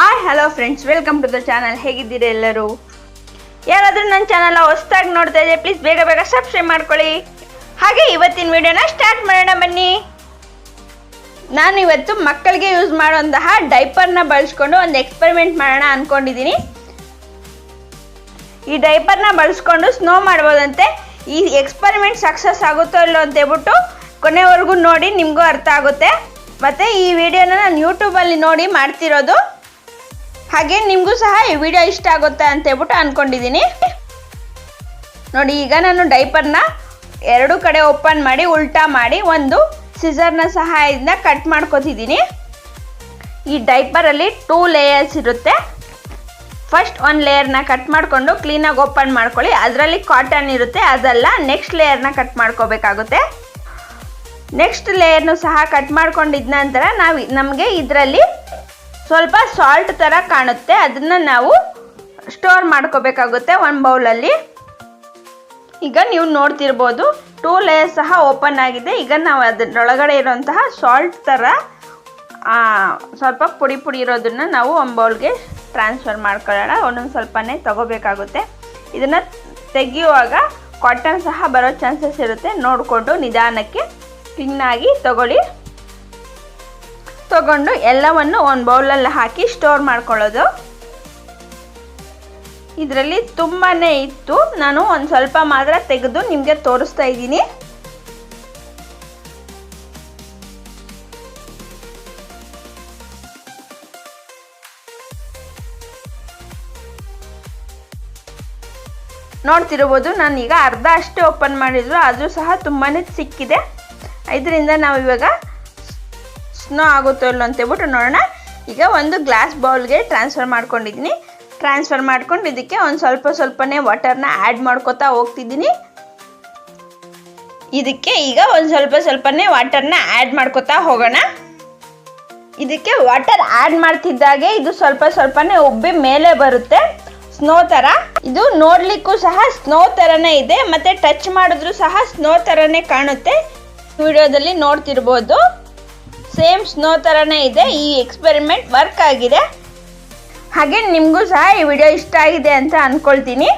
Hi hello friends welcome to the channel ಹೇಗಿದ್ದೀರಿ ಎಲ್ಲರೂ? ಯಾರಾದರೂ ನನ್ನ ಚಾನಲ್ ಹೊಸ್ದಾಗಿ ನೋಡ್ತಾ ಇದ್ದೆ ಪ್ಲೀಸ್ ಬೇಗ ಬೇಗ ಸಬ್ಸ್ಕ್ರೈಬ್ ಮಾಡ್ಕೊಳ್ಳಿ. ಹಾಗೆ ಇವತ್ತಿನ ವಿಡಿಯೋನ ಸ್ಟಾರ್ಟ್ ಮಾಡೋಣ ಬನ್ನಿ. ನಾನು ಇವತ್ತು ಮಕ್ಕಳಿಗೆ ಯೂಸ್ ಮಾಡುವಂತಹ ಡೈಪರ್ನ ಬಳಸ್ಕೊಂಡು ಒಂದು ಎಕ್ಸ್ಪೆರಿಮೆಂಟ್ ಮಾಡೋಣ ಅಂದ್ಕೊಂಡಿದ್ದೀನಿ ಈ ಡೈಪರ್ನ ಬಳಸ್ಕೊಂಡು ಸ್ನೋ ಮಾಡ್ಬೋದಂತೆ. ಈ ಎಕ್ಸ್ಪೆರಿಮೆಂಟ್ ಸಕ್ಸಸ್ ಆಗುತ್ತೋ ಇಲ್ಲೋ ಅಂತ ಹೇಳ್ಬಿಟ್ಟು ಕೊನೆವರೆಗೂ ನೋಡಿ, ನಿಮಗೂ ಅರ್ಥ ಆಗುತ್ತೆ. ಮತ್ತು ಈ ವಿಡಿಯೋನ ನಾನು ಯೂಟ್ಯೂಬಲ್ಲಿ ನೋಡಿ ಮಾಡ್ತಿರೋದು. ಹಾಗೆ ನಿಮಗೂ ಸಹ ಈ ವಿಡಿಯೋ ಇಷ್ಟ ಆಗುತ್ತೆ ಅಂತ ಹೇಳ್ಬಿಟ್ಟು ಅಂದ್ಕೊಂಡಿದ್ದೀನಿ ನೋಡಿ, ಈಗ ನಾನು ಡೈಪರ್ನ ಎರಡು ಕಡೆ ಓಪನ್ ಮಾಡಿ, ಉಲ್ಟಾ ಮಾಡಿ ಒಂದು ಸಿಸರ್ನ ಸಹಾಯದಿಂದ ಕಟ್ ಮಾಡ್ಕೊತಿದ್ದೀನಿ ಈ ಡೈಪರಲ್ಲಿ ಟೂ ಲೇಯರ್ಸ್ ಇರುತ್ತೆ. ಫಸ್ಟ್ ಒನ್ ಲೇಯರ್ನ ಕಟ್ ಮಾಡಿಕೊಂಡು ಕ್ಲೀನಾಗಿ ಓಪನ್ ಮಾಡ್ಕೊಳ್ಳಿ. ಅದರಲ್ಲಿ ಕಾಟನ್ ಇರುತ್ತೆ, ಅದೆಲ್ಲ ನೆಕ್ಸ್ಟ್ ಲೇಯರ್ನ ಕಟ್ ಮಾಡ್ಕೋಬೇಕಾಗುತ್ತೆ. ನೆಕ್ಸ್ಟ್ ಲೇಯರ್ನು ಸಹ ಕಟ್ ಮಾಡ್ಕೊಂಡಿದ್ದ ನಂತರ ನಾವು ನಮಗೆ ಇದರಲ್ಲಿ ಸ್ವಲ್ಪ ಸಾಲ್ಟ್ ಥರ ಕಾಣುತ್ತೆ. ಅದನ್ನು ನಾವು ಸ್ಟೋರ್ ಮಾಡ್ಕೋಬೇಕಾಗುತ್ತೆ ಒಂದು ಬೌಲಲ್ಲಿ ಈಗ ನೀವು ನೋಡ್ತಿರ್ಬೋದು ಟೂ ಲೇಯರ್ ಸಹ ಓಪನ್ ಆಗಿದೆ. ಈಗ ನಾವು ಅದರೊಳಗಡೆ ಇರುವಂತಹ ಸಾಲ್ಟ್ ಥರ ಸ್ವಲ್ಪ ಪುಡಿ ಪುಡಿ ಇರೋದನ್ನು ನಾವು ಒಂದು ಬೌಲ್ಗೆ ಟ್ರಾನ್ಸ್ಫರ್ ಮಾಡ್ಕೊಳ್ಳೋಣ. ಒಂದೊಂದು ಸ್ವಲ್ಪನೇ ತಗೋಬೇಕಾಗುತ್ತೆ. ಇದನ್ನು ತೆಗೆಯುವಾಗ ಕಾಟನ್ ಸಹ ಬರೋ ಚಾನ್ಸಸ್ ಇರುತ್ತೆ. ನೋಡಿಕೊಂಡು ನಿಧಾನಕ್ಕೆ ಕ್ಲೀನಾಗಿ ತಗೊಳ್ಳಿ. ತಗೊಂಡು ಎಲ್ಲವನ್ನು ಒಂದು ಬೌಲಲ್ಲಿ ಹಾಕಿ ಸ್ಟೋರ್ ಮಾಡ್ಕೊಳ್ಳೋದು. ಇದರಲ್ಲಿ ತುಂಬಾ ಇತ್ತು. ನಾನು ಒಂದು ಸ್ವಲ್ಪ ಮಾತ್ರ ತೆಗೆದು ನಿಮಗೆ ತೋರಿಸ್ತಾ ಇದ್ದೀನಿ. ನೋಡ್ತಿರ್ಬೋದು ನಾನು ಈಗ ಅರ್ಧ ಅಷ್ಟೇ ಓಪನ್ ಮಾಡಿದ್ರು. ಅದು ಸಹ ತುಂಬಾ ಸಿಕ್ಕಿದೆ. ಇದರಿಂದ ನಾವು ಇವಾಗ ಸ್ನೋ ಆಗುತ್ತೋ ಇಲ್ಲ ಅಂತೇಳ್ಬಿಟ್ಟು ನೋಡೋಣ. ಈಗ ಒಂದು ಗ್ಲಾಸ್ ಬೌಲ್ಗೆ ಟ್ರಾನ್ಸ್ಫರ್ ಮಾಡ್ಕೊಂಡಿದ್ದೀನಿ. ಟ್ರಾನ್ಸ್ಫರ್ ಮಾಡ್ಕೊಂಡು ಇದಕ್ಕೆ ಒಂದು ಸ್ವಲ್ಪ ಸ್ವಲ್ಪನೇ ವಾಟರ್ನ ಆ್ಯಡ್ ಮಾಡ್ಕೋತಾ ಹೋಗ್ತಿದ್ದೀನಿ. ಇದಕ್ಕೆ ಈಗ ಒಂದು ಸ್ವಲ್ಪ ಸ್ವಲ್ಪನೇ ವಾಟರ್ನ ಆ್ಯಡ್ ಮಾಡ್ಕೋತಾ ಹೋಗೋಣ. ಇದಕ್ಕೆ ವಾಟರ್ ಆ್ಯಡ್ ಮಾಡ್ತಿದ್ದಾಗೆ ಇದು ಸ್ವಲ್ಪ ಸ್ವಲ್ಪನೇ ಉಬ್ಬಿ ಮೇಲೆ ಬರುತ್ತೆ. ಸ್ನೋ ಥರ. ಇದು ನೋಡಲಿಕ್ಕೂ ಸಹ ಸ್ನೋ ಥರನೇ ಇದೆ. ಮತ್ತೆ ಟಚ್ ಮಾಡಿದ್ರು ಸಹ ಸ್ನೋ ಥರನೇ ಕಾಣುತ್ತೆ. ವಿಡಿಯೋದಲ್ಲಿ ನೋಡ್ತಿರ್ಬೋದು. ಸೇಮ್ ಸ್ನೋ ಥರನೇ ಇದೆ, ಈ ಎಕ್ಸ್ಪೆರಿಮೆಂಟ್ ವರ್ಕ್ ಆಗಿದೆ. ಹಾಗೆ ನಿಮಗೂ ಸಹ ಈ ವಿಡಿಯೋ ಇಷ್ಟ ಆಗಿದೆ ಅಂತ ಅಂದ್ಕೊಳ್ತೀನಿ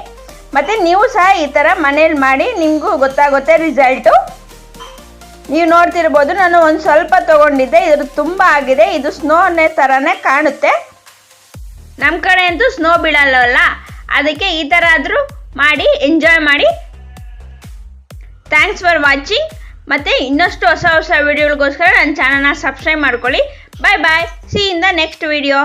ಮತ್ತು ನೀವು ಸಹ ಈ ಥರ ಮನೇಲಿ ಮಾಡಿ ನಿಮಗೂ ಗೊತ್ತಾಗುತ್ತೆ ರಿಸಲ್ಟು ನೀವು ನೋಡ್ತಿರ್ಬೋದು, ನಾನು ಒಂದು ಸ್ವಲ್ಪ ತೊಗೊಂಡಿದ್ದೆ ಇದ್ರ ತುಂಬ ಆಗಿದೆ, ಇದು ಸ್ನೋನೇ ಥರನೇ ಕಾಣುತ್ತೆ. ನಮ್ಮ ಕಡೆ ಅಂತೂ ಸ್ನೋ ಬೀಳಲ್ಲವಲ್ಲ ಅದಕ್ಕೆ ಈ ಥರ ಆದರೂ ಮಾಡಿ ಎಂಜಾಯ್ ಮಾಡಿ. ಥ್ಯಾಂಕ್ಸ್ ಫಾರ್ ವಾಚಿಂಗ್ ಮತ್ತು ಇನ್ನಷ್ಟು ಹೊಸ ಹೊಸ ವಿಡಿಯೋಗಳಿಗೋಸ್ಕರ ನನ್ನ ಚಾನಲ್ನ ಸಬ್ಸ್ಕ್ರೈಬ್ ಮಾಡ್ಕೊಳ್ಳಿ. Bye bye see in the next video